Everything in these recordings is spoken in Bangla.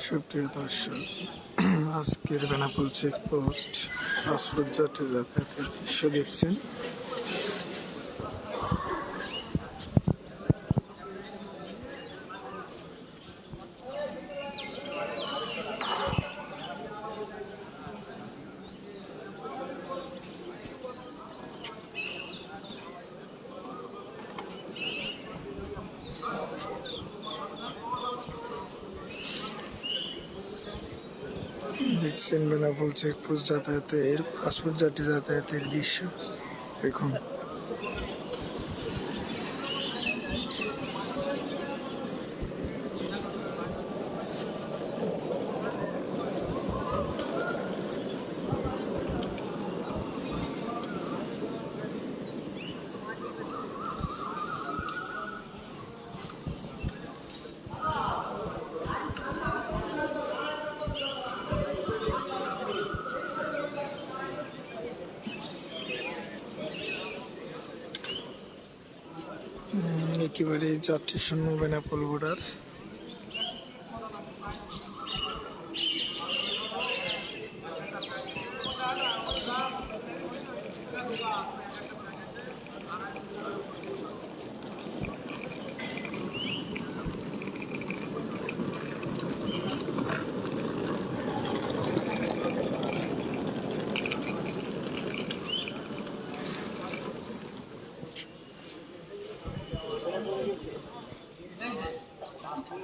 সুপ্রিয় দর্শক আজকের বেনাপুল চেকপোস্ট পাসপোর্ট যাত্রী যাতায়াতের দৃশ্য দেখছেন দেখছেন বেনাপোল চেকপোস্ট যাতায়াতের পাসপোর্ট যাত্রী যাতায়াতের দৃশ্য। দেখুন। একেবারে যাত্রী শূন্য বেনাপোল বর্ডার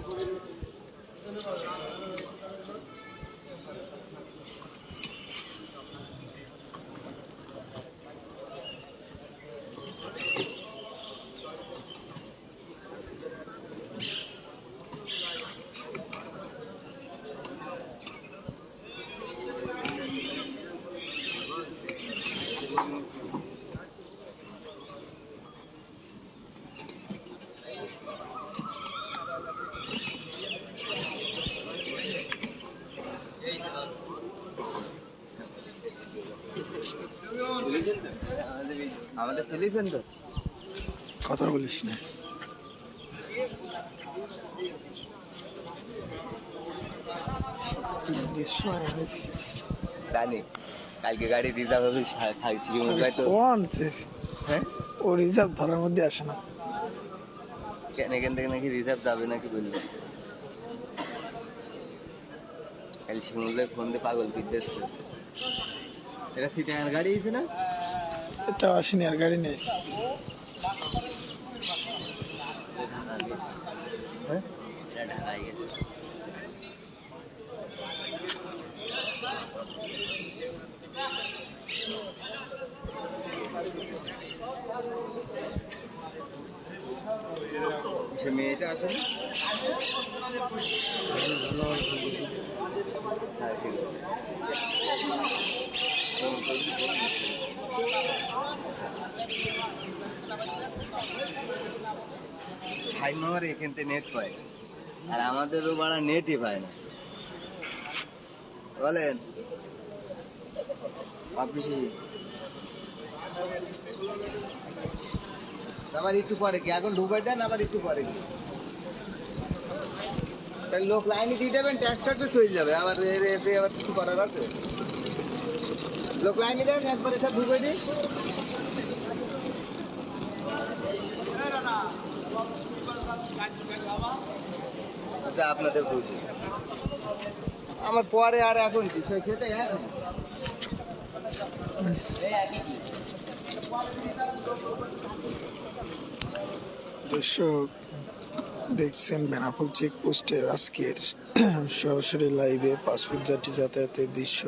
তুলেছেন আমাদের তো কথা বলিস না। জানি কালকে গাড়ি রিজার্ভ হবে তো। হ্যাঁ? ও রিজার্ভ ধরার মধ্যে আসে না। কেন এখান থেকে নাকি রিজার্ভ যাবে নাকি বলল কাল ফোন দিয়ে পাগল এটা সিটার গাড়ি আছে না? এটা আসেনি গাড়ি নেই। হ্যাঁ? এটা ঢাকায় গেছে সে মেয়েটা আছে না? হ্যাঁ, ছাই এখান থেকে নেট পায় আর আমাদেরও বাড়া নেটই পায় না বলেন অফিসে আবার একটু পরে কি এখন ঢুকাই দেন আবার একটু পরে কি লোক লাইনে দিয়ে যাবেন ট্যাক্স ট্যাক্সে চলে যাবে আবার এতে আবার কিছু করার আছে লোক লাইনে দেন, একবারে সব ঢুকে দিই। বুঝি আমার পরে আর এখন কি? সে খেতে দর্শক, দেখছেন বেনাপোল চেকপোস্টের আজকের সরাসরি লাইভে পাসপোর্ট যাত্রী যাতায়াতের দৃশ্য।